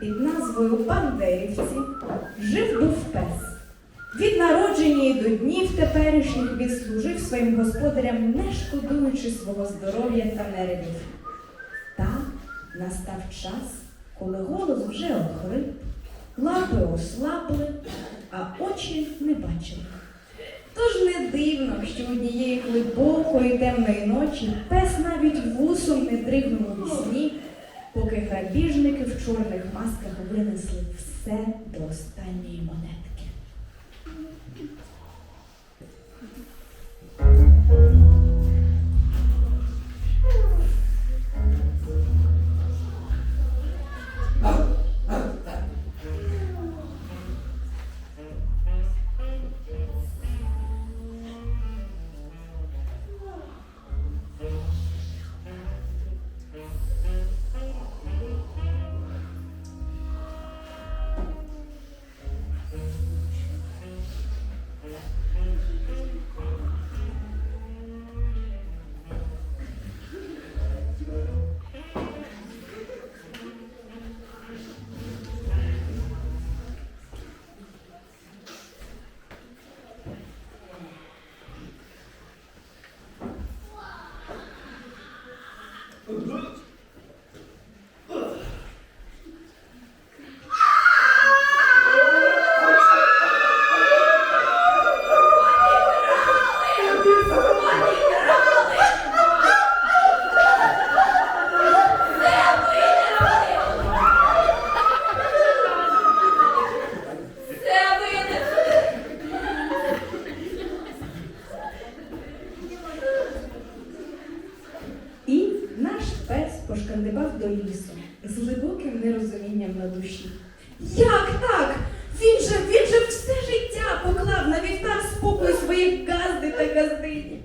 під назвою Пандерівці жив був пес. Від народження і до днів теперішніх відслужив своїм господарям, не шкодуючи свого здоров'я та нервів. Та настав час, коли голос вже охрип, лапи ослабли, а очі не бачили. Тож не дивно, що однієї глибокої темної ночі пес навіть вусом не дригнув у сні поки грабіжники в чорних масках винесли все до останньої монети. Good. пошкандибав до лісу з глибоким нерозумінням на душі. Як так? Він же він же все життя поклав на вівтар спокою своїх газди та газдині.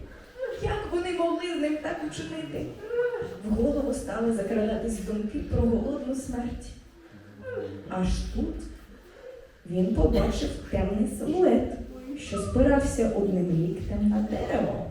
Як вони могли з ним так учинити? В голову стали закрадатись думки про голодну смерть. Аж тут він побачив темний силует, що спирався одним ліктем на дерево.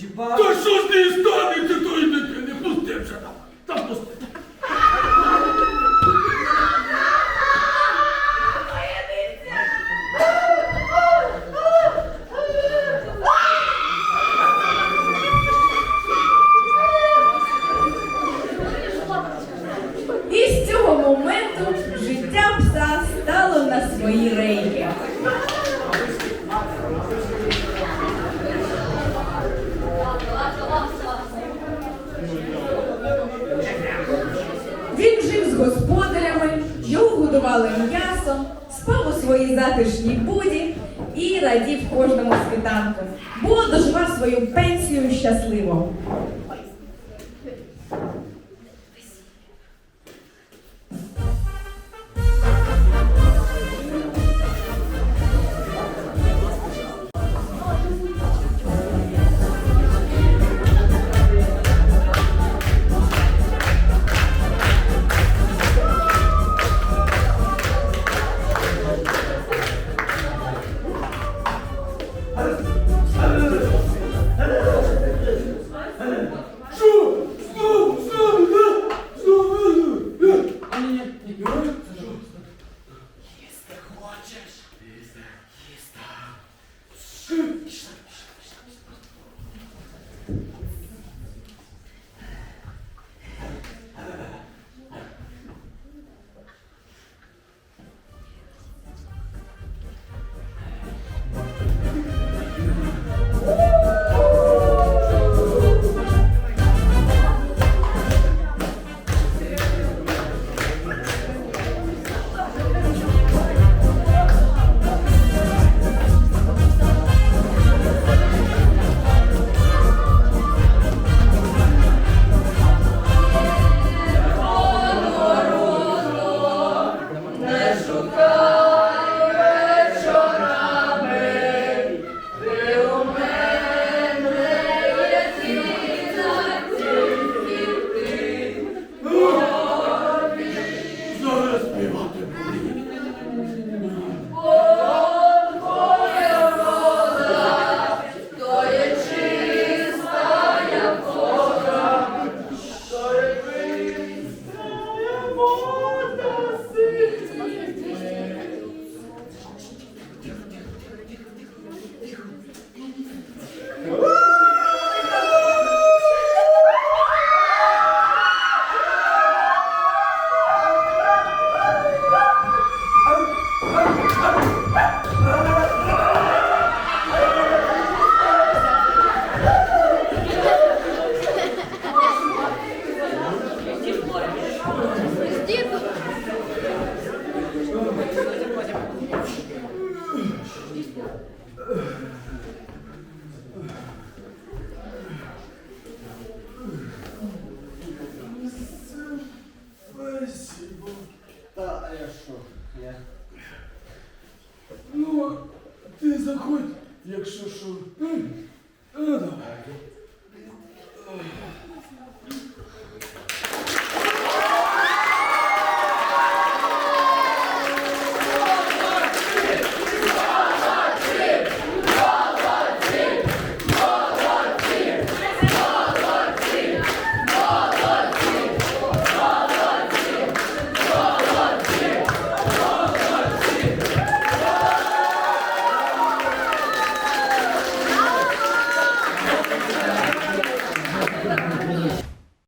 de bala. малим м'ясом, спав у своїй затишній буді і радів кожному світанку, бо доживав свою пенсію щасливо. пишу, що